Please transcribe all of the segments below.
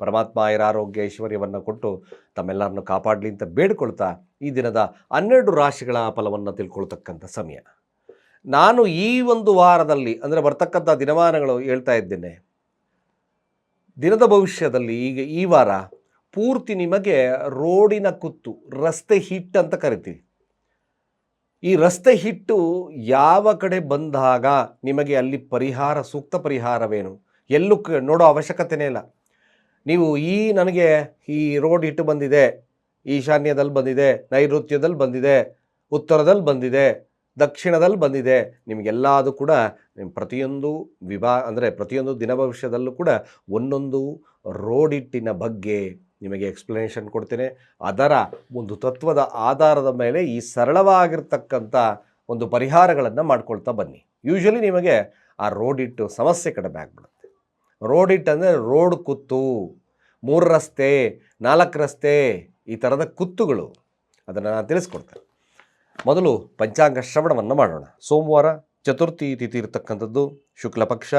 ಪರಮಾತ್ಮ ಆಯುರಾರೋಗ್ಯ ಐಶ್ವರ್ಯವನ್ನು ಕೊಟ್ಟು ತಮ್ಮೆಲ್ಲರನ್ನು ಕಾಪಾಡಲಿ ಅಂತ ಬೇಡ್ಕೊಳ್ತಾ ಈ ದಿನದ ಹನ್ನೆರಡು ರಾಶಿಗಳ ಫಲವನ್ನು ತಿಳ್ಕೊಳ್ತಕ್ಕಂಥ ಸಮಯ. ನಾನು ಈ ಒಂದು ವಾರದಲ್ಲಿ, ಅಂದರೆ ಬರ್ತಕ್ಕಂಥ ದಿನಮಾನಗಳು ಹೇಳ್ತಾ ಇದ್ದೇನೆ, ದಿನದ ಭವಿಷ್ಯದಲ್ಲಿ ಈಗ ಈ ವಾರ ಪೂರ್ತಿ ನಿಮಗೆ ರೋಡಿನ ಕುತ್ತು, ರಸ್ತೆ ಹಿಟ್ ಅಂತ ಕರಿತೀವಿ. ಈ ರಸ್ತೆ ಹಿಟ್ಟು ಯಾವ ಕಡೆ ಬಂದಾಗ ನಿಮಗೆ ಅಲ್ಲಿ ಪರಿಹಾರ, ಸೂಕ್ತ ಪರಿಹಾರವೇನು? ಎಲ್ಲೂ ನೋಡೋ ಅವಶ್ಯಕತೆನೇ ಇಲ್ಲ. ನೀವು ಈ ನನಗೆ ಈ ರೋಡ್ ಇಟ್ಟು ಬಂದಿದೆ ಈಶಾನ್ಯದಲ್ಲಿ ಬಂದಿದೆ, ನೈಋತ್ಯದಲ್ಲಿ ಬಂದಿದೆ, ಉತ್ತರದಲ್ಲಿ ಬಂದಿದೆ, ದಕ್ಷಿಣದಲ್ಲಿ ಬಂದಿದೆ, ನಿಮಗೆಲ್ಲಾದು ಕೂಡ ನಿಮ್ಮ ಪ್ರತಿಯೊಂದು ವಿಭಾ ಅಂದರೆ ಪ್ರತಿಯೊಂದು ದಿನ ಭವಿಷ್ಯದಲ್ಲೂ ಕೂಡ ಒಂದೊಂದು ರೋಡ್ ಹಿಟ್ಟಿನ ಬಗ್ಗೆ ನಿಮಗೆ ಎಕ್ಸ್ಪ್ಲನೇಷನ್ ಕೊಡ್ತೇನೆ. ಅದರ ಒಂದು ತತ್ವದ ಆಧಾರದ ಮೇಲೆ ಈ ಸರಳವಾಗಿರ್ತಕ್ಕಂಥ ಒಂದು ಪರಿಹಾರಗಳನ್ನು ಮಾಡ್ಕೊಳ್ತಾ ಬನ್ನಿ. ಯೂಶ್ವಲಿ ನಿಮಗೆ ಆ ರೋಡ್ ಇಟ್ಟು ಸಮಸ್ಯೆ ಕಡಿಮೆ ಆಗ್ಬಿಡುತ್ತೆ. ರೋಡ್ ಇಟ್ ಅಂದರೆ ರೋಡ್ ಕುತ್ತು, ಮೂರು ರಸ್ತೆ, ನಾಲ್ಕು ರಸ್ತೆ, ಈ ಥರದ ಕುತ್ತುಗಳು. ಅದನ್ನು ನಾನು ತಿಳಿಸ್ಕೊಡ್ತೇನೆ. ಮೊದಲು ಪಂಚಾಂಗ ಶ್ರವಣವನ್ನು ಮಾಡೋಣ. ಸೋಮವಾರ ಚತುರ್ಥಿ ತಿಥಿ ಇರತಕ್ಕಂಥದ್ದು, ಶುಕ್ಲ ಪಕ್ಷ,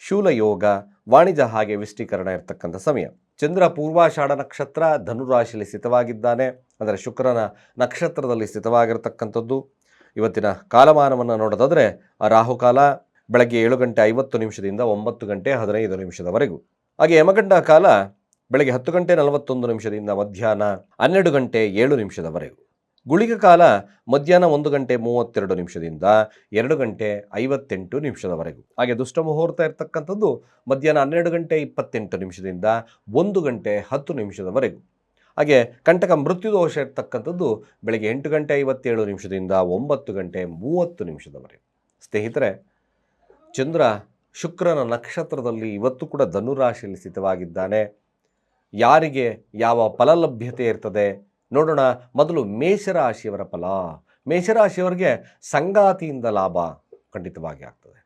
ಶೂಲ ಯೋಗ, ವಾಣಿಜ್ಯ ಹಾಗೆ ವಿಷ್ಟೀಕರಣ ಇರತಕ್ಕಂಥ ಸಮಯ. ಚಂದ್ರ ಪೂರ್ವಾಷಾಢ ನಕ್ಷತ್ರ ಧನುರಾಶಿಯಲ್ಲಿ ಸ್ಥಿತವಾಗಿದ್ದಾನೆ. ಅಂದರೆ ಶುಕ್ರನ ನಕ್ಷತ್ರದಲ್ಲಿ ಸ್ಥಿತವಾಗಿರತಕ್ಕಂಥದ್ದು. ಇವತ್ತಿನ ಕಾಲಮಾನವನ್ನು ನೋಡೋದಾದರೆ ರಾಹುಕಾಲ ಬೆಳಗ್ಗೆ ಏಳು ಗಂಟೆ ಐವತ್ತು ನಿಮಿಷದಿಂದ ಒಂಬತ್ತು ಗಂಟೆ ಹದಿನೈದು ನಿಮಿಷದವರೆಗೂ. ಹಾಗೆ ಯಮಗಂಡ ಕಾಲ ಬೆಳಗ್ಗೆ ಹತ್ತು ಗಂಟೆ ನಲವತ್ತೊಂದು ನಿಮಿಷದಿಂದ ಮಧ್ಯಾಹ್ನ ಹನ್ನೆರಡು ಗಂಟೆ ಏಳು ನಿಮಿಷದವರೆಗೂ. ಗುಳಿಗ ಕಾಲ ಮಧ್ಯಾಹ್ನ ಒಂದು ಗಂಟೆ ಮೂವತ್ತೆರಡು ನಿಮಿಷದಿಂದ ಎರಡು ಗಂಟೆ ಐವತ್ತೆಂಟು ನಿಮಿಷದವರೆಗೂ. ಹಾಗೆ ದುಷ್ಟ ಮುಹೂರ್ತ ಇರತಕ್ಕಂಥದ್ದು ಮಧ್ಯಾಹ್ನ ಹನ್ನೆರಡು ಗಂಟೆ ಇಪ್ಪತ್ತೆಂಟು ನಿಮಿಷದಿಂದ ಒಂದು ಗಂಟೆ ಹತ್ತು ನಿಮಿಷದವರೆಗೂ. ಹಾಗೆ ಕಂಟಕ ಮೃತ್ಯು ದೋಷ ಇರತಕ್ಕಂಥದ್ದು ಬೆಳಗ್ಗೆ ಎಂಟು ಗಂಟೆ ಐವತ್ತೇಳು ನಿಮಿಷದಿಂದ ಒಂಬತ್ತು ಗಂಟೆ ಮೂವತ್ತು ನಿಮಿಷದವರೆಗೂ. ಸ್ನೇಹಿತರೆ ಚಂದ್ರ ಶುಕ್ರನ ನಕ್ಷತ್ರದಲ್ಲಿ ಇವತ್ತು ಕೂಡ ಧನುರಾಶಿಯಲ್ಲಿ ಸ್ಥಿತವಾಗಿದ್ದಾನೆ. ಯಾರಿಗೆ ಯಾವ ಫಲ ಲಭ್ಯತೆ ಇರ್ತದೆ? ನೋಡೋಣ ಮೊದಲು ಮೇಷರಾಶಿಯವರ ಫಲ. ಮೇಷರಾಶಿಯವರಿಗೆ ಸಂಗಾತಿಯಿಂದ ಲಾಭ ಖಂಡಿತವಾಗಿ ಆಗ್ತದೆ.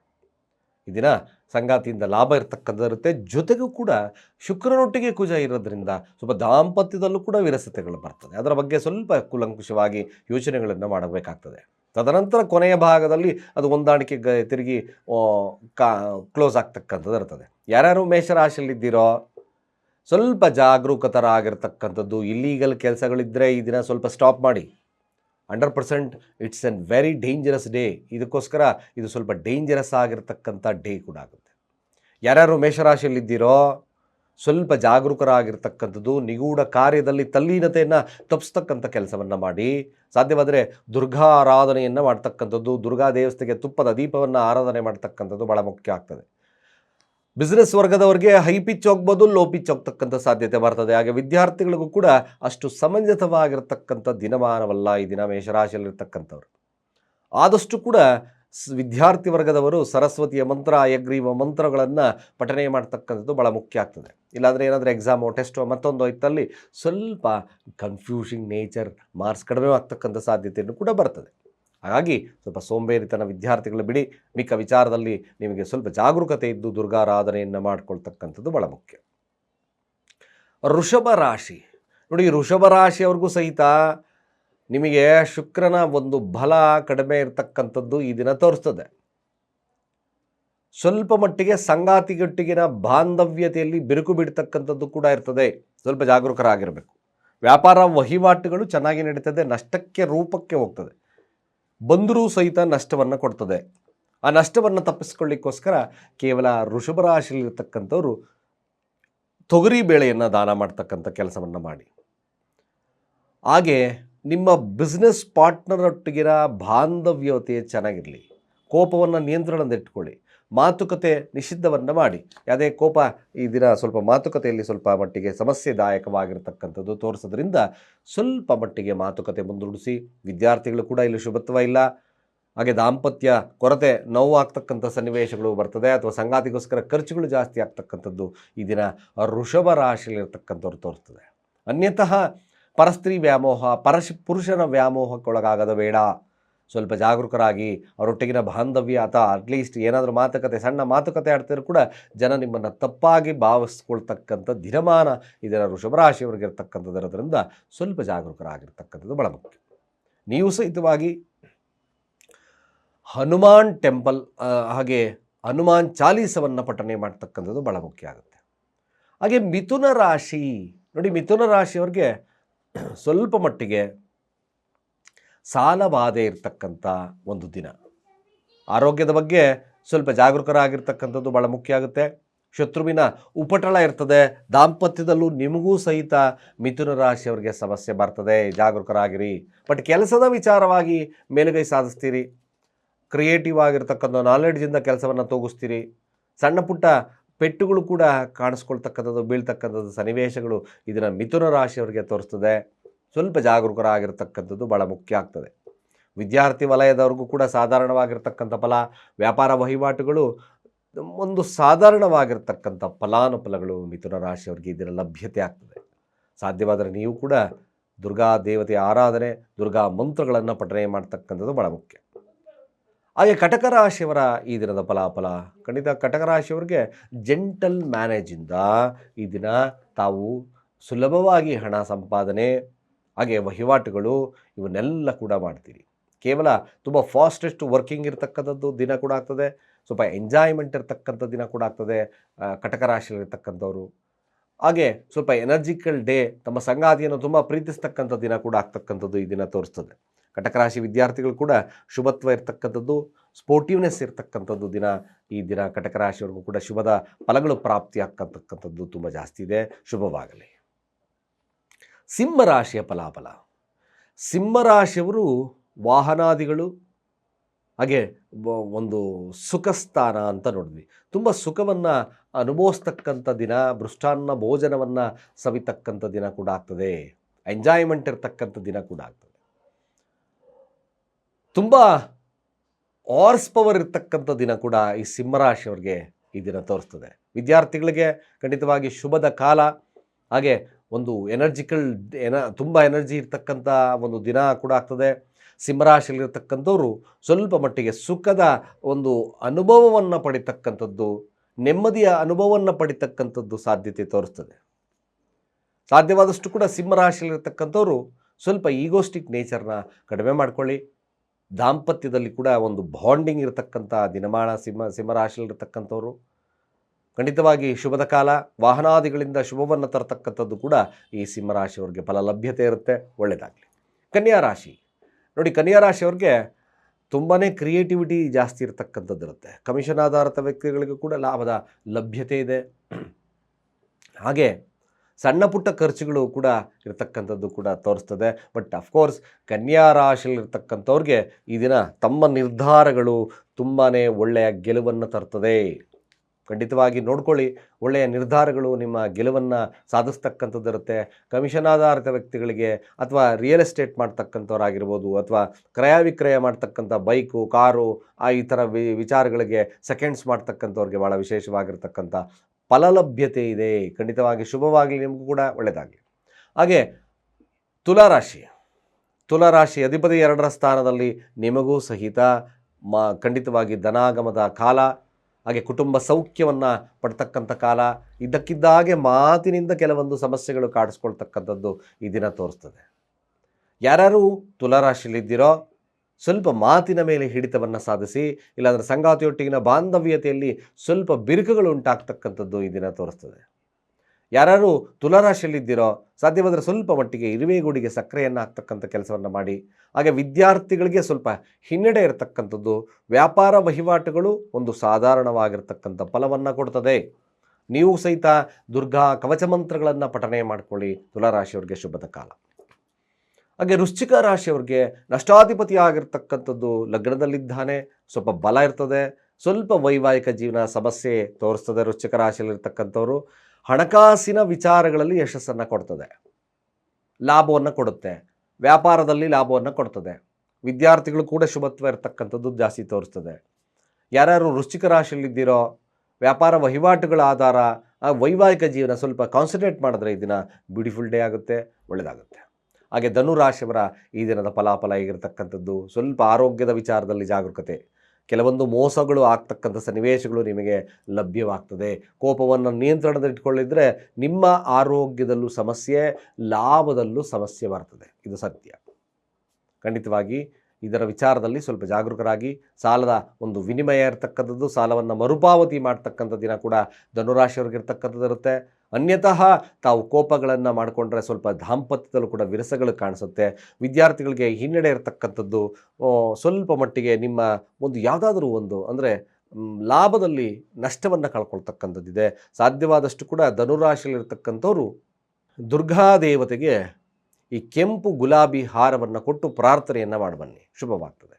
ಈ ದಿನ ಸಂಗಾತಿಯಿಂದ ಲಾಭ ಇರತಕ್ಕಂಥದ್ದಿರುತ್ತೆ. ಜೊತೆಗೂ ಕೂಡ ಶುಕ್ರನೊಟ್ಟಿಗೆ ಕುಜ ಇರೋದ್ರಿಂದ ಸ್ವಲ್ಪ ದಾಂಪತ್ಯದಲ್ಲೂ ಕೂಡ ವಿರಸತೆಗಳು ಬರ್ತದೆ. ಅದರ ಬಗ್ಗೆ ಸ್ವಲ್ಪ ಕುಲಂಕುಷವಾಗಿ ಯೋಚನೆಗಳನ್ನು ಮಾಡಬೇಕಾಗ್ತದೆ. ತದನಂತರ ಕೊನೆಯ ಭಾಗದಲ್ಲಿ ಅದು ಹೊಂದಾಣಿಕೆ ಗ, ತಿರುಗಿ ಕಾ ಕ್ಲೋಸ್ ಆಗ್ತಕ್ಕಂಥದ್ದು ಇರ್ತದೆ. ಯಾರ್ಯಾರು ಮೇಷರಾಶಿಯಲ್ಲಿದ್ದೀರೋ, ಸ್ವಲ್ಪ ಜಾಗರೂಕತರಾಗಿರ್ತಕ್ಕಂಥದ್ದು ಇಲ್ಲೀಗಲ್ ಕೆಲಸಗಳಿದ್ದರೆ ಈ ದಿನ ಸ್ವಲ್ಪ ಸ್ಟಾಪ್ ಮಾಡಿ. Hundred percent it's an very dangerous day ಇದಕ್ಕೋಸ್ಕರ ಇದು ಸ್ವಲ್ಪ ಡೇಂಜರಸ್ ಆಗಿರ್ತಕ್ಕಂಥ ಡೇ ಕೂಡ ಆಗುತ್ತೆ. ಯಾರ್ಯಾರು ಮೇಷರಾಶಿಯಲ್ಲಿದ್ದೀರೋ ಸ್ವಲ್ಪ ಜಾಗರೂಕರಾಗಿರ್ತಕ್ಕಂಥದ್ದು ನಿಗೂಢ ಕಾರ್ಯದಲ್ಲಿ ತಲ್ಲೀನತೆಯನ್ನು ತಪ್ಪಿಸ್ತಕ್ಕಂಥ ಕೆಲಸವನ್ನು ಮಾಡಿ. ಸಾಧ್ಯವಾದರೆ ದುರ್ಗಾ ಆರಾಧನೆಯನ್ನು ಮಾಡ್ತಕ್ಕಂಥದ್ದು, ದುರ್ಗಾ ದೇವಸ್ಥೆಗೆ ತುಪ್ಪದ ದೀಪವನ್ನು ಆರಾಧನೆ ಮಾಡ್ತಕ್ಕಂಥದ್ದು ಭಾಳ ಮುಖ್ಯ ಆಗ್ತದೆ. ಬಿಸ್ನೆಸ್ ವರ್ಗದವರಿಗೆ ಹೈ ಪಿಚ್ ಹೋಗ್ಬೋದು, ಲೋ ಪಿಚ್ ಹೋಗ್ತಕ್ಕಂಥ ಸಾಧ್ಯತೆ ಬರ್ತದೆ. ಹಾಗೆ ವಿದ್ಯಾರ್ಥಿಗಳಿಗೂ ಕೂಡ ಅಷ್ಟು ಸಮಂಜಸವಾಗಿರ್ತಕ್ಕಂಥ ದಿನಮಾನವಲ್ಲ ಈ ದಿನ ಮೇಷರಾಶಿಯಲ್ಲಿರ್ತಕ್ಕಂಥವ್ರು. ಆದಷ್ಟು ಕೂಡ ವಿದ್ಯಾರ್ಥಿ ವರ್ಗದವರು ಸರಸ್ವತಿಯ ಮಂತ್ರ, ಯಗ್ರೀವ ಮಂತ್ರಗಳನ್ನು ಪಠನೆ ಮಾಡ್ತಕ್ಕಂಥದ್ದು ಭಾಳ ಮುಖ್ಯ ಆಗ್ತದೆ. ಇಲ್ಲಾಂದರೆ ಏನಾದರೂ ಎಕ್ಸಾಮು ಟೆಸ್ಟು ಮತ್ತೊಂದು ಇತ್ತಲ್ಲಿ ಸ್ವಲ್ಪ ಕನ್ಫ್ಯೂಷಿಂಗ್ ನೇಚರ್ ಮಾರ್ಕ್ಸ್ ಕಡಿಮೆ ಆಗ್ತಕ್ಕಂಥ ಸಾಧ್ಯತೆಯನ್ನು ಕೂಡ ಬರ್ತದೆ. ಹಾಗಾಗಿ ಸ್ವಲ್ಪ ಸೋಂಬೇರಿತನ ವಿದ್ಯಾರ್ಥಿಗಳು ಬಿಡಿ, ಮಿಕ್ಕ ವಿಚಾರದಲ್ಲಿ ನಿಮಗೆ ಸ್ವಲ್ಪ ಜಾಗರೂಕತೆ ಇದ್ದು ದುರ್ಗಾರಾಧನೆಯನ್ನು ಮಾಡ್ಕೊಳ್ತಕ್ಕಂಥದ್ದು ಭಾಳ ಮುಖ್ಯ. ವೃಷಭ ರಾಶಿ. ನೋಡಿ ವೃಷಭ ರಾಶಿಯವ್ರಿಗೂ ಸಹಿತ ನಿಮಗೆ ಶುಕ್ರನ ಒಂದು ಬಲ ಕಡಿಮೆ ಇರತಕ್ಕಂಥದ್ದು ಈ ದಿನ ತೋರಿಸ್ತದೆ. ಸ್ವಲ್ಪ ಮಟ್ಟಿಗೆ ಸಂಗಾತಿಗಟ್ಟಿಗಿನ ಬಾಂಧವ್ಯತೆಯಲ್ಲಿ ಬಿರುಕು ಬಿಡ್ತಕ್ಕಂಥದ್ದು ಕೂಡ ಇರ್ತದೆ. ಸ್ವಲ್ಪ ಜಾಗರೂಕರಾಗಿರಬೇಕು. ವ್ಯಾಪಾರ ವಹಿವಾಟುಗಳು ಚೆನ್ನಾಗಿ ನಡೀತದೆ, ನಷ್ಟಕ್ಕೆ ರೂಪಕ್ಕೆ ಹೋಗ್ತದೆ. ಬಂದರೂ ಸಹಿತ ನಷ್ಟವನ್ನು ಕೊಡ್ತದೆ. ಆ ನಷ್ಟವನ್ನು ತಪ್ಪಿಸ್ಕೊಳ್ಳಿಕ್ಕೋಸ್ಕರ ಕೇವಲ ವೃಷಭ ರಾಶಿಯಲ್ಲಿರ್ತಕ್ಕಂಥವ್ರು ತೊಗರಿ ಬೇಳೆಯನ್ನು ದಾನ ಮಾಡ್ತಕ್ಕಂಥ ಕೆಲಸವನ್ನು ಮಾಡಿ. ಹಾಗೆ ನಿಮ್ಮ ಬಿಸ್ನೆಸ್ ಪಾರ್ಟ್ನರೊಟ್ಟಿಗಿರ ಬಾಂಧವ್ಯತೆ ಚೆನ್ನಾಗಿರಲಿ. ಕೋಪವನ್ನು ನಿಯಂತ್ರಣದಲ್ಲಿಟ್ಕೊಳ್ಳಿ ಮಾತುಕತೆ ನಿಷಿದ್ಧವನ್ನು ಮಾಡಿ. ಯಾವುದೇ ಕೋಪ ಈ ದಿನ ಸ್ವಲ್ಪ ಮಾತುಕತೆಯಲ್ಲಿ ಸ್ವಲ್ಪ ಮಟ್ಟಿಗೆ ಸಮಸ್ಯೆದಾಯಕವಾಗಿರ್ತಕ್ಕಂಥದ್ದು ತೋರಿಸೋದ್ರಿಂದ ಸ್ವಲ್ಪ ಮಟ್ಟಿಗೆ ಮಾತುಕತೆ ಮುಂದೂಡಿಸಿ ವಿದ್ಯಾರ್ಥಿಗಳು ಕೂಡ ಇಲ್ಲಿ ಶುಭತ್ವ ಇಲ್ಲ. ಹಾಗೆ ದಾಂಪತ್ಯ, ಕೊರತೆ, ನೋವಾಗ್ತಕ್ಕಂಥ ಸನ್ನಿವೇಶಗಳು ಬರ್ತದೆ ಅಥವಾ ಸಂಗಾತಿಗೋಸ್ಕರ ಖರ್ಚುಗಳು ಜಾಸ್ತಿ ಆಗ್ತಕ್ಕಂಥದ್ದು ಈ ದಿನ ವೃಷಭ ರಾಶಿಯಲ್ಲಿರ್ತಕ್ಕಂಥವ್ರು ತೋರಿಸ್ತದೆ ಅನ್ಯತಃ ಪರಸ್ತ್ರೀ ವ್ಯಾಮೋಹ, ಪರಶ ಪುರುಷನ ವ್ಯಾಮೋಹಕ್ಕೊಳಗಾಗದ ಬೇಡ. ಸ್ವಲ್ಪ ಜಾಗರೂಕರಾಗಿ ಅವರೊಟ್ಟಿಗಿನ ಬಾಂಧವ್ಯ ಅಥವಾ ಅಟ್ಲೀಸ್ಟ್ ಏನಾದರೂ ಮಾತುಕತೆ, ಸಣ್ಣ ಮಾತುಕತೆ ಆಡ್ತಿದ್ರು ಕೂಡ ಜನ ನಿಮ್ಮನ್ನು ತಪ್ಪಾಗಿ ಭಾವಿಸ್ಕೊಳ್ತಕ್ಕಂಥ ದಿನಮಾನ ಇದರ ವೃಷಭರಾಶಿಯವರಿಗೆ ಇರತಕ್ಕಂಥದ್ದಿರೋದ್ರಿಂದ ಸ್ವಲ್ಪ ಜಾಗರೂಕರಾಗಿರ್ತಕ್ಕಂಥದ್ದು ಬಹಳ ಮುಖ್ಯ. ನೀವು ಸಹಿತವಾಗಿ ಹನುಮಾನ್ ಟೆಂಪಲ್ ಹಾಗೆ ಹನುಮಾನ್ ಚಾಲೀಸವನ್ನು ಪಠನೆ ಮಾಡ್ತಕ್ಕಂಥದ್ದು ಬಹಳ ಮುಖ್ಯ ಆಗುತ್ತೆ. ಹಾಗೆ ಮಿಥುನ ರಾಶಿ, ನೋಡಿ ಮಿಥುನ ರಾಶಿಯವ್ರಿಗೆ ಸ್ವಲ್ಪ ಮಟ್ಟಿಗೆ ಸಾಲಬಾಧೆ ಇರತಕ್ಕಂಥ ಒಂದು ದಿನ. ಆರೋಗ್ಯದ ಬಗ್ಗೆ ಸ್ವಲ್ಪ ಜಾಗರೂಕರಾಗಿರ್ತಕ್ಕಂಥದ್ದು ಭಾಳ ಮುಖ್ಯ ಆಗುತ್ತೆ. ಶತ್ರುವಿನ ಉಪಟಳ ಇರ್ತದೆ. ದಾಂಪತ್ಯದಲ್ಲೂ ನಿಮಗೂ ಸಹಿತ ಮಿಥುನ ರಾಶಿಯವರಿಗೆ ಸಮಸ್ಯೆ ಬರ್ತದೆ. ಜಾಗರೂಕರಾಗಿರಿ. ಬಟ್ ಕೆಲಸದ ವಿಚಾರವಾಗಿ ಮೇಲುಗೈ ಸಾಧಿಸ್ತೀರಿ. ಕ್ರಿಯೇಟಿವ್ ಆಗಿರ್ತಕ್ಕಂಥ ನಾಲೆಡ್ಜಿಂದ ಕೆಲಸವನ್ನು ತೋಗಿಸ್ತೀರಿ. ಸಣ್ಣ ಪುಟ್ಟ ಪೆಟ್ಟುಗಳು ಕೂಡ ಕಾಣಿಸ್ಕೊಳ್ತಕ್ಕಂಥದ್ದು, ಬೀಳ್ತಕ್ಕಂಥದ್ದು, ಸನ್ನಿವೇಶಗಳು ಇದನ್ನು ಮಿಥುನ ರಾಶಿಯವರಿಗೆ ತೋರಿಸ್ತದೆ. ಸ್ವಲ್ಪ ಜಾಗರೂಕರಾಗಿರ್ತಕ್ಕಂಥದ್ದು ಭಾಳ ಮುಖ್ಯ ಆಗ್ತದೆ. ವಿದ್ಯಾರ್ಥಿ ವಲಯದವ್ರಿಗೂ ಕೂಡ ಸಾಧಾರಣವಾಗಿರ್ತಕ್ಕಂಥ ಫಲ, ವ್ಯಾಪಾರ ವಹಿವಾಟುಗಳು, ಒಂದು ಸಾಧಾರಣವಾಗಿರ್ತಕ್ಕಂಥ ಫಲಾನುಫಲಗಳು ಮಿಥುನ ರಾಶಿಯವರಿಗೆ ಇದರ ಲಭ್ಯತೆ ಆಗ್ತದೆ. ಸಾಧ್ಯವಾದರೆ ನೀವು ಕೂಡ ದುರ್ಗಾ ದೇವತೆಯ ಆರಾಧನೆ, ದುರ್ಗಾ ಮಂತ್ರಗಳನ್ನು ಪಠನೆ ಮಾಡ್ತಕ್ಕಂಥದ್ದು ಭಾಳ ಮುಖ್ಯ. ಹಾಗೆ ಕಟಕ ರಾಶಿಯವರ ಈ ದಿನದ ಫಲಾಫಲ, ಖಂಡಿತ ಕಟಕ ರಾಶಿಯವರಿಗೆ ಜೆಂಟಲ್ ಮ್ಯಾನೇಜಿಂದ ಈ ದಿನ ತಾವು ಸುಲಭವಾಗಿ ಹಣ ಸಂಪಾದನೆ, ಹಾಗೆ ವಹಿವಾಟುಗಳು ಇವನ್ನೆಲ್ಲ ಕೂಡ ಮಾಡ್ತೀರಿ. ಕೇವಲ ತುಂಬ ಫಾಸ್ಟೆಸ್ಟ್ ವರ್ಕಿಂಗ್ ಇರತಕ್ಕಂಥದ್ದು ದಿನ ಕೂಡ ಆಗ್ತದೆ, ಸ್ವಲ್ಪ ಎಂಜಾಯ್ಮೆಂಟ್ ಇರತಕ್ಕಂಥ ದಿನ ಕೂಡ ಆಗ್ತದೆ ಕಟಕ ರಾಶಿಯಲ್ಲಿರ್ತಕ್ಕಂಥವ್ರು ಹಾಗೆ ಸ್ವಲ್ಪ ಎನರ್ಜಿಕಲ್ ಡೇ ತಮ್ಮ ಸಂಗಾತಿಯನ್ನು ತುಂಬ ಪ್ರೀತಿಸ್ತಕ್ಕಂಥ ದಿನ ಕೂಡ ಆಗ್ತಕ್ಕಂಥದ್ದು ಈ ದಿನ ತೋರಿಸ್ತದೆ. ಕಟಕ ರಾಶಿ ವಿದ್ಯಾರ್ಥಿಗಳು ಕೂಡ ಶುಭತ್ವ ಇರ್ತಕ್ಕಂಥದ್ದು ಸ್ಪೋರ್ಟಿವ್ನೆಸ್ ಇರ್ತಕ್ಕಂಥದ್ದು ದಿನ, ಈ ದಿನ ಕಟಕ ರಾಶಿಯವರೆಗೂ ಕೂಡ ಶುಭದ ಫಲಗಳು ಪ್ರಾಪ್ತಿ ಆಗ್ತಕ್ಕಂಥದ್ದು ತುಂಬ ಜಾಸ್ತಿ ಇದೆ. ಶುಭವಾಗಲಿ. ಸಿಂಹರಾಶಿಯ ಫಲಾಫಲ. ಸಿಂಹರಾಶಿಯವರು ವಾಹನಾದಿಗಳು, ಹಾಗೆ ಒಂದು ಸುಖ ಸ್ಥಾನ ಅಂತ ನೋಡಿದ್ವಿ. ತುಂಬ ಸುಖವನ್ನು ಅನುಭವಿಸ್ತಕ್ಕಂಥ ದಿನ ಭೃಷ್ಟಾನ್ನ ಭೋಜನವನ್ನು ಸವಿತಕ್ಕಂಥ ದಿನ ಕೂಡ ಆಗ್ತದೆ. ಎಂಜಾಯ್ಮೆಂಟ್ ಇರ್ತಕ್ಕಂಥ ದಿನ ಕೂಡ ಆಗ್ತದೆ. ತುಂಬ ಆರ್ಸ್ ಪವರ್ ಇರ್ತಕ್ಕಂಥ ದಿನ ಕೂಡ ಈ ಸಿಂಹರಾಶಿಯವ್ರಿಗೆ ಈ ದಿನ ತೋರಿಸ್ತದೆ. ವಿದ್ಯಾರ್ಥಿಗಳಿಗೆ ಖಂಡಿತವಾಗಿ ಶುಭದ ಕಾಲ. ಹಾಗೆ ಒಂದು ಎನರ್ಜಿಕಲ್ ಎನ, ತುಂಬ ಎನರ್ಜಿ ಇರ್ತಕ್ಕಂಥ ಒಂದು ದಿನ ಕೂಡ ಆಗ್ತದೆ. ಸಿಂಹರಾಶಿಯಲ್ಲಿರ್ತಕ್ಕಂಥವ್ರು ಸ್ವಲ್ಪ ಮಟ್ಟಿಗೆ ಸುಖದ ಒಂದು ಅನುಭವವನ್ನು ಪಡಿತಕ್ಕಂಥದ್ದು, ನೆಮ್ಮದಿಯ ಅನುಭವವನ್ನು ಪಡಿತಕ್ಕಂಥದ್ದು ಸಾಧ್ಯತೆ ತೋರಿಸ್ತದೆ. ಸಾಧ್ಯವಾದಷ್ಟು ಕೂಡ ಸಿಂಹರಾಶಿಯಲ್ಲಿರ್ತಕ್ಕಂಥವ್ರು ಸ್ವಲ್ಪ ಈಗೋಸ್ಟಿಕ್ ನೇಚರ್ನ ಕಡಿಮೆ ಮಾಡ್ಕೊಳ್ಳಿ. ದಾಂಪತ್ಯದಲ್ಲಿ ಕೂಡ ಒಂದು ಬಾಂಡಿಂಗ್ ಇರತಕ್ಕಂಥ ದಿನಮಾನ ಸಿಂಹ, ಸಿಂಹರಾಶಿಯಲ್ಲಿರ್ತಕ್ಕಂಥವ್ರು, ಖಂಡಿತವಾಗಿ ಶುಭದ ಕಾಲ, ವಾಹನಾದಿಗಳಿಂದ ಶುಭವನ್ನು ತರತಕ್ಕಂಥದ್ದು ಕೂಡ ಈ ಸಿಂಹರಾಶಿಯವ್ರಿಗೆ ಫಲ ಲಭ್ಯತೆ ಇರುತ್ತೆ ಒಳ್ಳೆಯದಾಗಲಿ ಕನ್ಯಾ ರಾಶಿ. ನೋಡಿ, ಕನ್ಯಾ ರಾಶಿಯವ್ರಿಗೆ ತುಂಬಾ ಕ್ರಿಯೇಟಿವಿಟಿ ಜಾಸ್ತಿ ಇರತಕ್ಕಂಥದ್ದು ಇರುತ್ತೆ. ಕಮಿಷನ್ ಆಧಾರಿತ ವ್ಯಕ್ತಿಗಳಿಗೂ ಕೂಡ ಲಾಭದ ಲಭ್ಯತೆ ಇದೆ. ಹಾಗೆ ಸಣ್ಣ ಪುಟ್ಟ ಖರ್ಚುಗಳು ಕೂಡ ಇರತಕ್ಕಂಥದ್ದು ಕೂಡ ತೋರಿಸ್ತದೆ. ಬಟ್ ಅಫ್ಕೋರ್ಸ್ ಕನ್ಯಾ ರಾಶಿಯಲ್ಲಿರ್ತಕ್ಕಂಥವ್ರಿಗೆ ಈ ದಿನ ತಮ್ಮ ನಿರ್ಧಾರಗಳು ತುಂಬಾ ಒಳ್ಳೆಯ ಗೆಲುವನ್ನು ತರ್ತದೆ. ಖಂಡಿತವಾಗಿ ನೋಡ್ಕೊಳ್ಳಿ, ಒಳ್ಳೆಯ ನಿರ್ಧಾರಗಳು ನಿಮ್ಮ ಗೆಲುವನ್ನು ಸಾಧಿಸ್ತಕ್ಕಂಥದ್ದಿರುತ್ತೆ. ಕಮಿಷನ್ ಆಧಾರಿತ ವ್ಯಕ್ತಿಗಳಿಗೆ ಅಥವಾ ರಿಯಲ್ ಎಸ್ಟೇಟ್ ಮಾಡ್ತಕ್ಕಂಥವ್ರಾಗಿರ್ಬೋದು, ಅಥವಾ ಕ್ರಯ ವಿಕ್ರಯ ಮಾಡ್ತಕ್ಕಂಥ ಬೈಕು, ಕಾರು, ಆ ಈ ಥರ ವಿಚಾರಗಳಿಗೆ ಸೆಕೆಂಡ್ಸ್ ಮಾಡ್ತಕ್ಕಂಥವ್ರಿಗೆ ಭಾಳ ವಿಶೇಷವಾಗಿರ್ತಕ್ಕಂಥ ಫಲಲಭ್ಯತೆ ಇದೆ. ಖಂಡಿತವಾಗಿ ಶುಭವಾಗಲಿ, ನಿಮಗೂ ಕೂಡ ಒಳ್ಳೆಯದಾಗಲಿ ಹಾಗೆ ತುಲಾರಾಶಿ ತುಲಾರಾಶಿ ಅಧಿಪತಿ ಎರಡರ ಸ್ಥಾನದಲ್ಲಿ ನಿಮಗೂ ಸಹಿತ ಮ, ಖಂಡಿತವಾಗಿ ಧನಾಗಮದ ಕಾಲ, ಹಾಗೆ ಕುಟುಂಬ ಸೌಖ್ಯವನ್ನು ಪಡ್ತಕ್ಕಂಥ ಕಾಲ, ಇದ್ದಕ್ಕಿದ್ದ ಹಾಗೆ ಮಾತಿನಿಂದ ಕೆಲವೊಂದು ಸಮಸ್ಯೆಗಳು ಕಾಡಿಸ್ಕೊಳ್ತಕ್ಕಂಥದ್ದು ಈ ದಿನ ತೋರಿಸ್ತದೆ. ಯಾರ್ಯಾರು ತುಲಾರಾಶಿಯಲ್ಲಿದ್ದೀರೋ ಸ್ವಲ್ಪ ಮಾತಿನ ಮೇಲೆ ಹಿಡಿತವನ್ನು ಸಾಧಿಸಿ, ಇಲ್ಲಾಂದರೆ ಸಂಗಾತಿಯೊಟ್ಟಿಗಿನ ಬಾಂಧವ್ಯತೆಯಲ್ಲಿ ಸ್ವಲ್ಪ ಬಿರುಕುಗಳು ಉಂಟಾಗ್ತಕ್ಕಂಥದ್ದು ಈ ದಿನ ತೋರಿಸ್ತದೆ. ಯಾರು ತುಲಾರಾಶಿಯಲ್ಲಿದ್ದೀರೋ, ಸಾಧ್ಯವಾದರೆ ಸ್ವಲ್ಪ ಮಟ್ಟಿಗೆ ಇರುವೆಗೂಡಿಗೆ ಸಕ್ಕರೆಯನ್ನು ಹಾಕ್ತಕ್ಕಂಥ ಕೆಲಸವನ್ನು ಮಾಡಿ, ಹಾಗೆ ವಿದ್ಯಾರ್ಥಿಗಳಿಗೆ ಸ್ವಲ್ಪ ಹಿನ್ನಡೆ ಇರತಕ್ಕಂಥದ್ದು, ವ್ಯಾಪಾರ ವಹಿವಾಟುಗಳು ಒಂದು ಸಾಧಾರಣವಾಗಿರ್ತಕ್ಕಂಥ ಫಲವನ್ನು ಕೊಡ್ತದೆ. ನೀವು ಸಹಿತ ದುರ್ಗಾ ಕವಚ ಮಂತ್ರಗಳನ್ನು ಪಠನೆ ಮಾಡ್ಕೊಳ್ಳಿ. ತುಲಾರಾಶಿಯವ್ರಿಗೆ ಶುಭದ ಕಾಲ. ಹಾಗೆ ವೃಶ್ಚಿಕ ರಾಶಿಯವ್ರಿಗೆ ನಷ್ಟಾಧಿಪತಿ ಆಗಿರ್ತಕ್ಕಂಥದ್ದು ಲಗ್ನದಲ್ಲಿದ್ದಾನೆ. ಸ್ವಲ್ಪ ಬಲ ಇರ್ತದೆ. ಸ್ವಲ್ಪ ವೈವಾಹಿಕ ಜೀವನ ಸಮಸ್ಯೆ ತೋರಿಸ್ತದೆ ವೃಶ್ಚಿಕ ರಾಶಿಯಲ್ಲಿರ್ತಕ್ಕಂಥವ್ರು. ಹಣಕಾಸಿನ ವಿಚಾರಗಳಲ್ಲಿ ಯಶಸ್ಸನ್ನು ಕೊಡ್ತದೆ. ಲಾಭವನ್ನು ಕೊಡುತ್ತೆ. ವ್ಯಾಪಾರದಲ್ಲಿ ಲಾಭವನ್ನು ಕೊಡ್ತದೆ. ವಿದ್ಯಾರ್ಥಿಗಳು ಕೂಡ ಶುಭತ್ವ ಇರತಕ್ಕಂಥದ್ದು ಜಾಸ್ತಿ ತೋರಿಸ್ತದೆ. ಯಾರ್ಯಾರು ವೃಶ್ಚಿಕ ರಾಶಿಯಲ್ಲಿದ್ದೀರೋ, ವ್ಯಾಪಾರ ವಹಿವಾಟುಗಳ ಆಧಾರ ವೈವಾಹಿಕ ಜೀವನ ಸ್ವಲ್ಪ ಕಾನ್ಸಂಟ್ರೇಟ್ ಮಾಡಿದ್ರೆ ಈ ದಿನ ಬ್ಯೂಟಿಫುಲ್ ಡೇ ಆಗುತ್ತೆ ಒಳ್ಳೆಯದಾಗುತ್ತೆ ಹಾಗೆ ಧನುರಾಶಿಯವರ ಈ ದಿನದ ಫಲಾಫಲ ಆಗಿರತಕ್ಕಂಥದ್ದು ಸ್ವಲ್ಪ ಆರೋಗ್ಯದ ವಿಚಾರದಲ್ಲಿ ಜಾಗರೂಕತೆ. ಕೆಲವೊಂದು ಮೋಸಗಳು ಆಗ್ತಕ್ಕಂಥ ಸನ್ನಿವೇಶಗಳು ನಿಮಗೆ ಲಭ್ಯವಾಗ್ತದೆ. ಕೋಪವನ್ನು ನಿಯಂತ್ರಣದಲ್ಲಿಟ್ಕೊಳ್ಳಿದ್ರೆ ನಿಮ್ಮ ಆರೋಗ್ಯದಲ್ಲೂ ಸಮಸ್ಯೆ, ಲಾಭದಲ್ಲೂ ಸಮಸ್ಯೆ ಬರ್ತದೆ. ಇದು ಸತ್ಯ. ಖಂಡಿತವಾಗಿ ಇದರ ವಿಚಾರದಲ್ಲಿ ಸ್ವಲ್ಪ ಜಾಗರೂಕರಾಗಿ, ಸಾಲದ ಒಂದು ವಿನಿಮಯ ಇರತಕ್ಕಂಥದ್ದು, ಸಾಲವನ್ನು ಮರುಪಾವತಿ ಮಾಡ್ತಕ್ಕಂಥ ದಿನ ಕೂಡ ಧನುರಾಶಿಯವ್ರಿಗೆ ಇರ್ತಕ್ಕಂಥದ್ದು ಇರುತ್ತೆ ಅನ್ಯತಃ ತಾವು ಕೋಪಗಳನ್ನು ಮಾಡಿಕೊಂಡ್ರೆ ಸ್ವಲ್ಪ ದಾಂಪತ್ಯದಲ್ಲೂ ಕೂಡ ವಿರಸಗಳು ಕಾಣಿಸುತ್ತೆ. ವಿದ್ಯಾರ್ಥಿಗಳಿಗೆ ಹಿನ್ನಡೆ ಇರತಕ್ಕಂಥದ್ದು ಸ್ವಲ್ಪ ಮಟ್ಟಿಗೆ ನಿಮ್ಮ ಒಂದು ಯಾವುದಾದ್ರೂ ಒಂದು, ಅಂದರೆ ಲಾಭದಲ್ಲಿ ನಷ್ಟವನ್ನು ಕಳ್ಕೊಳ್ತಕ್ಕಂಥದ್ದಿದೆ. ಸಾಧ್ಯವಾದಷ್ಟು ಕೂಡ ಧನುರಾಶಿಯಲ್ಲಿರ್ತಕ್ಕಂಥವ್ರು ದುರ್ಗಾದೇವತೆಗೆ ಈ ಕೆಂಪು ಗುಲಾಬಿ ಹಾರವನ್ನು ಕೊಟ್ಟು ಪ್ರಾರ್ಥನೆಯನ್ನು ಮಾಡಬನ್ನಿ ಶುಭವಾಗ್ತದೆ.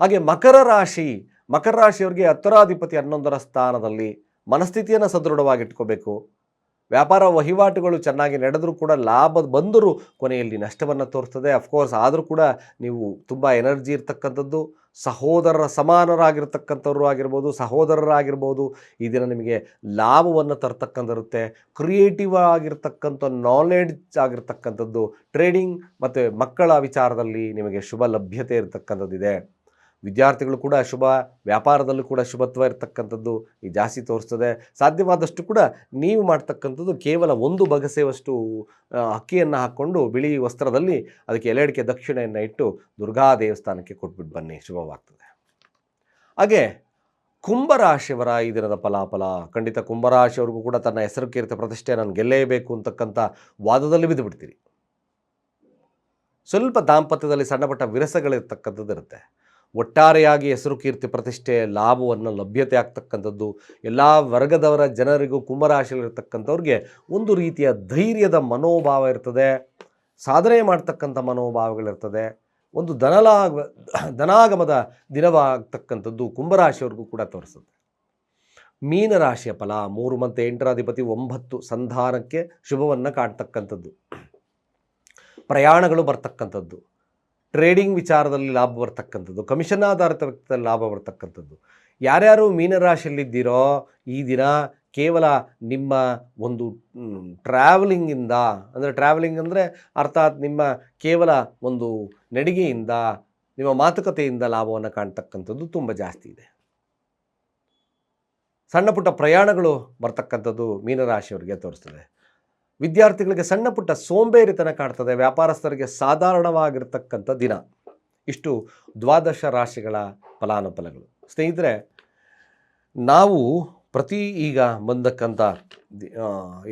ಹಾಗೆ ಮಕರ ರಾಶಿ, ಮಕರ ರಾಶಿಯವರಿಗೆ ಹತ್ತರಾಧಿಪತಿ ಹನ್ನೊಂದರ ಸ್ಥಾನದಲ್ಲಿ ಮನಸ್ಥಿತಿಯನ್ನು ಸದೃಢವಾಗಿಟ್ಕೋಬೇಕು. ವ್ಯಾಪಾರ ವಹಿವಾಟುಗಳು ಚೆನ್ನಾಗಿ ನಡೆದರೂ ಕೂಡ ಲಾಭ ಬಂದರೂ ಕೊನೆಯಲ್ಲಿ ನಷ್ಟವನ್ನು ತೋರಿಸ್ತದೆ. ಅಫ್ಕೋರ್ಸ್ ಆದರೂ ಕೂಡ ನೀವು ತುಂಬ ಎನರ್ಜಿ ಇರ್ತಕ್ಕಂಥದ್ದು, ಸಹೋದರರ ಸಮಾನರಾಗಿರ್ತಕ್ಕಂಥವ್ರು ಆಗಿರ್ಬೋದು, ಸಹೋದರರಾಗಿರ್ಬೋದು, ಈ ದಿನ ನಿಮಗೆ ಲಾಭವನ್ನು ತರ್ತಕ್ಕಂಥಿರುತ್ತೆ ಕ್ರಿಯೇಟಿವ್ ಆಗಿರ್ತಕ್ಕಂಥ ನಾಲೆಡ್ಜ್ ಆಗಿರ್ತಕ್ಕಂಥದ್ದು ಟ್ರೇಡಿಂಗ್ ಮತ್ತು ಮಕ್ಕಳ ವಿಚಾರದಲ್ಲಿ ನಿಮಗೆ ಶುಭ ಲಭ್ಯತೆ ಇರತಕ್ಕಂಥದ್ದಿದೆ. ವಿದ್ಯಾರ್ಥಿಗಳು ಕೂಡ ಶುಭ ವ್ಯಾಪಾರದಲ್ಲೂ ಕೂಡ ಶುಭತ್ವ ಇರತಕ್ಕಂಥದ್ದು ಈ ಜಾಸ್ತಿ ತೋರಿಸ್ತದೆ. ಸಾಧ್ಯವಾದಷ್ಟು ಕೂಡ ನೀವು ಮಾಡ್ತಕ್ಕಂಥದ್ದು ಕೇವಲ ಒಂದು ಬಗಸೆಯಷ್ಟು ಆ, ಅಕ್ಕಿಯನ್ನು ಹಾಕ್ಕೊಂಡು ಬಿಳಿ ವಸ್ತ್ರದಲ್ಲಿ ಅದಕ್ಕೆ ಎಲೆಡಿಕೆ ದಕ್ಷಿಣೆಯನ್ನು ಇಟ್ಟು ದುರ್ಗಾ ದೇವಸ್ಥಾನಕ್ಕೆ ಕೊಟ್ಬಿಟ್ಟು ಬನ್ನಿ. ಶುಭವಾಗ್ತದೆ. ಹಾಗೆ ಕುಂಭರಾಶಿಯವರ ಈ ದಿನದ ಫಲಾಫಲ ಖಂಡಿತ ಕುಂಭರಾಶಿಯವ್ರಿಗೂ ಕೂಡ ತನ್ನ ಹೆಸರು ಕೀರ್ತ ಪ್ರತಿಷ್ಠೆ ನಾನು ಗೆಲ್ಲೇಬೇಕು ಅಂತಕ್ಕಂಥ ವಾದದಲ್ಲಿ ಬಿದ್ದು ಬಿಡ್ತೀರಿ. ಸ್ವಲ್ಪ ದಾಂಪತ್ಯದಲ್ಲಿ ಸಣ್ಣಪಟ್ಟ ವಿರಸಗಳಿರ್ತಕ್ಕಂಥದ್ದು ಇರುತ್ತೆ ಒಟ್ಟಾರೆಯಾಗಿ ಹೆಸರು ಕೀರ್ತಿ ಪ್ರತಿಷ್ಠೆ, ಲಾಭವನ್ನು, ಲಭ್ಯತೆ ಆಗ್ತಕ್ಕಂಥದ್ದು, ಎಲ್ಲ ವರ್ಗದವರ ಜನರಿಗೂ ಕುಂಭರಾಶಿಯಲ್ಲಿರ್ತಕ್ಕಂಥವ್ರಿಗೆ ಒಂದು ರೀತಿಯ ಧೈರ್ಯದ ಮನೋಭಾವ ಇರ್ತದೆ, ಸಾಧನೆ ಮಾಡ್ತಕ್ಕಂಥ ಮನೋಭಾವಗಳಿರ್ತದೆ, ಒಂದು ಧನಲಾಗ ಧನಾಗಮದ ದಿನವಾಗ್ತಕ್ಕಂಥದ್ದು ಕುಂಭರಾಶಿಯವ್ರಿಗೂ ಕೂಡ ತೋರಿಸುತ್ತೆ. ಮೀನರಾಶಿಯ ಫಲ, ಮೂರು ಮತ್ತು ಎಂಟರ ಅಧಿಪತಿ ಒಂಬತ್ತು ಸಂಧಾನಕ್ಕೆ ಶುಭವನ್ನು ಕಾಣ್ತಕ್ಕಂಥದ್ದು. ಪ್ರಯಾಣಗಳು ಬರ್ತಕ್ಕಂಥದ್ದು. ಟ್ರೇಡಿಂಗ್ ವಿಚಾರದಲ್ಲಿ ಲಾಭ ಬರ್ತಕ್ಕಂಥದ್ದು, ಕಮಿಷನ್ ಆಧಾರಿತ ವ್ಯಕ್ತಿಯಲ್ಲಿ ಲಾಭ ಬರ್ತಕ್ಕಂಥದ್ದು. ಯಾರ್ಯಾರು ಮೀನರಾಶಿಯಲ್ಲಿದ್ದೀರೋ ಈ ದಿನ ಕೇವಲ ನಿಮ್ಮ ಒಂದು ಟ್ರಾವೆಲಿಂಗಿಂದ ಅಂದರೆ ಟ್ರಾವೆಲಿಂಗ್ ಅಂದರೆ ಅರ್ಥಾತ್ ನಿಮ್ಮ ಕೇವಲ ಒಂದು ನಡಿಗೆಯಿಂದ, ನಿಮ್ಮ ಮಾತುಕತೆಯಿಂದ ಲಾಭವನ್ನು ಕಾಣ್ತಕ್ಕಂಥದ್ದು ತುಂಬ ಜಾಸ್ತಿ ಇದೆ. ಸಣ್ಣ ಪುಟ್ಟ ಪ್ರಯಾಣಗಳು ಬರ್ತಕ್ಕಂಥದ್ದು ಮೀನರಾಶಿಯವರಿಗೆ ತೋರಿಸ್ತದೆ. ವಿದ್ಯಾರ್ಥಿಗಳಿಗೆ ಸಣ್ಣ ಪುಟ್ಟ ಸೋಂಬೇರಿತನ ಕಾಡ್ತದೆ. ವ್ಯಾಪಾರಸ್ಥರಿಗೆ ಸಾಧಾರಣವಾಗಿರ್ತಕ್ಕಂಥ ದಿನ. ಇಷ್ಟು ದ್ವಾದಶ ರಾಶಿಗಳ ಫಲಾನುಫಲಗಳು. ಸ್ನೇಹಿತರೆ, ನಾವು ಪ್ರತಿ ಈಗ ಬಂದಕ್ಕಂಥ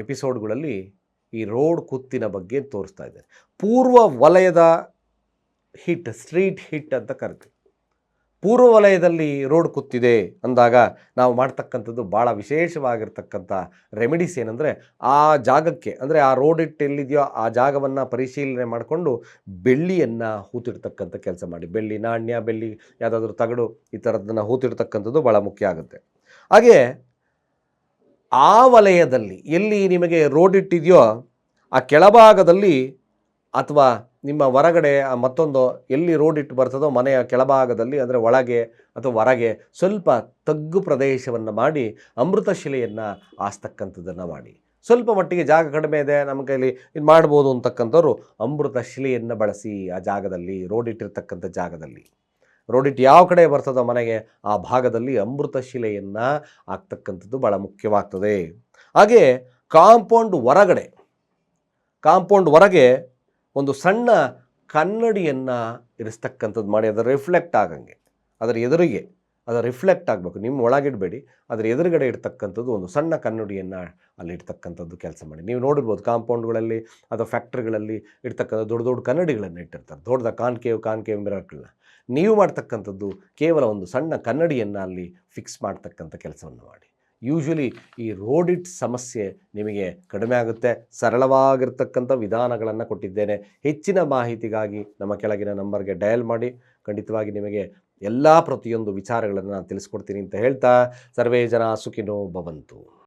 ಎಪಿಸೋಡ್ಗಳಲ್ಲಿ ಈ ರೋಡ್ ಕುತ್ತಿನ ಬಗ್ಗೆ ತೋರಿಸ್ತಾ ಇದ್ದೇನೆ. ಪೂರ್ವ ವಲಯದ ಹಿಟ್, ಸ್ಟ್ರೀಟ್ ಹಿಟ್ ಅಂತ ಕರಿತೀವಿ. ಪೂರ್ವ ವಲಯದಲ್ಲಿ ರೋಡ್ ಕುತ್ತಿದೆ ಅಂದಾಗ ನಾವು ಮಾಡ್ತಕ್ಕಂಥದ್ದು ಭಾಳ ವಿಶೇಷವಾಗಿರ್ತಕ್ಕಂಥ ರೆಮಿಡೀಸ್ ಏನಂದರೆ ಆ ಜಾಗಕ್ಕೆ, ಅಂದರೆ ಆ ರೋಡ್ ಇಟ್ಟು ಎಲ್ಲಿದೆಯೋ ಆ ಜಾಗವನ್ನು ಪರಿಶೀಲನೆ ಮಾಡಿಕೊಂಡು ಬೆಳ್ಳಿಯನ್ನು ಹೂತಿಡ್ತಕ್ಕಂಥ ಕೆಲಸ ಮಾಡಿ. ಬೆಳ್ಳಿ ನಾಣ್ಯ, ಬೆಳ್ಳಿ ಯಾವುದಾದ್ರೂ ತಗಡು ಈ ಥರದ್ದನ್ನು ಹೂತಿಡ್ತಕ್ಕಂಥದ್ದು ಭಾಳ ಮುಖ್ಯ ಆಗುತ್ತೆ. ಹಾಗೆ ಆ ವಲಯದಲ್ಲಿ ಎಲ್ಲಿ ನಿಮಗೆ ರೋಡ್ ಇಟ್ಟಿದೆಯೋ ಆ ಕೆಳಭಾಗದಲ್ಲಿ ಅಥವಾ ನಿಮ್ಮ ಹೊರಗಡೆ ಮತ್ತೊಂದು ಎಲ್ಲಿ ರೋಡ್ ಇಟ್ಟು ಬರ್ತದೋ ಮನೆಯ ಕೆಳಭಾಗದಲ್ಲಿ, ಅಂದರೆ ಒಳಗೆ ಅಥವಾ ಹೊರಗೆ ಸ್ವಲ್ಪ ತಗ್ಗು ಪ್ರದೇಶವನ್ನು ಮಾಡಿ ಅಮೃತ ಶಿಲೆಯನ್ನು ಆಸ್ತಕ್ಕಂಥದ್ದನ್ನು ಮಾಡಿ. ಸ್ವಲ್ಪ ಮಟ್ಟಿಗೆ ಜಾಗ ಕಡಿಮೆ ಇದೆ, ನಮ್ಮ ಕೈಲಿ ಇದು ಮಾಡ್ಬೋದು ಅಂತಕ್ಕಂಥವ್ರು ಅಮೃತ ಶಿಲೆಯನ್ನು ಬಳಸಿ ಆ ಜಾಗದಲ್ಲಿ ರೋಡ್ ಇಟ್ಟಿರ್ತಕ್ಕಂಥ ಜಾಗದಲ್ಲಿ. ರೋಡ್ ಇಟ್ಟು ಯಾವ ಕಡೆ ಬರ್ತದೋ ಮನೆಗೆ ಆ ಭಾಗದಲ್ಲಿ ಅಮೃತ ಶಿಲೆಯನ್ನು ಆಗ್ತಕ್ಕಂಥದ್ದು ಭಾಳ ಮುಖ್ಯವಾಗ್ತದೆ. ಹಾಗೆ ಕಾಂಪೌಂಡ್ ಹೊರಗಡೆ, ಕಾಂಪೌಂಡ್ ಹೊರಗೆ ಒಂದು ಸಣ್ಣ ಕನ್ನಡಿಯನ್ನು ಇರಿಸ್ತಕ್ಕಂಥದ್ದು ಮಾಡಿ, ಅದರ ರಿಫ್ಲೆಕ್ಟ್ ಆಗಂಗೆ. ಅದರ ಎದುರಿಗೆ ಅದು ರಿಫ್ಲೆಕ್ಟ್ ಆಗಬೇಕು. ನಿಮ್ಮ ಒಳಗಿಡಬೇಡಿ. ಅದರ ಎದುರುಗಡೆ ಇರ್ತಕ್ಕಂಥದ್ದು ಒಂದು ಸಣ್ಣ ಕನ್ನಡಿಯನ್ನು ಅಲ್ಲಿ ಇಡ್ತಕ್ಕಂಥದ್ದು ಕೆಲಸ ಮಾಡಿ. ನೀವು ನೋಡಿರ್ಬೋದು ಕಾಂಪೌಂಡ್ಗಳಲ್ಲಿ ಅಥವಾ ಫ್ಯಾಕ್ಟ್ರಿಗಳಲ್ಲಿ ಇಡ್ತಕ್ಕಂಥ ದೊಡ್ಡ ದೊಡ್ಡ ಕನ್ನಡಿಗಳನ್ನು ಇಟ್ಟಿರ್ತಾರೆ. ದೊಡ್ಡದ ಕಾನ್ಕೇವ್ ಕಾನ್ಕೇವ್ ಮಿರರ್ಗಳನ್ನ ನೀವು ಮಾಡ್ತಕ್ಕಂಥದ್ದು ಕೇವಲ ಒಂದು ಸಣ್ಣ ಕನ್ನಡಿಯನ್ನು ಅಲ್ಲಿ ಫಿಕ್ಸ್ ಮಾಡ್ತಕ್ಕಂಥ ಕೆಲಸವನ್ನು ಮಾಡಿ. ಯೂಶ್ವಲಿ ಈ ರೋಡಿಟ್ ಸಮಸ್ಯೆ ನಿಮಗೆ ಕಡಿಮೆ ಆಗುತ್ತೆ. ಸರಳವಾಗಿರ್ತಕ್ಕಂಥ ವಿಧಾನಗಳನ್ನು ಕೊಟ್ಟಿದ್ದೇನೆ. ಹೆಚ್ಚಿನ ಮಾಹಿತಿಗಾಗಿ ನಮ್ಮ ಕೆಳಗಿನ ನಂಬರ್ಗೆ ಡಯಲ್ ಮಾಡಿ. ಖಂಡಿತವಾಗಿ ನಿಮಗೆ ಎಲ್ಲ ಪ್ರತಿಯೊಂದು ವಿಚಾರಗಳನ್ನು ನಾನು ತಿಳಿಸ್ಕೊಡ್ತೀನಿ ಅಂತ ಹೇಳ್ತಾ. ಸರ್ವೇ ಜನ ಸುಖಿನೋ ಭವಂತು.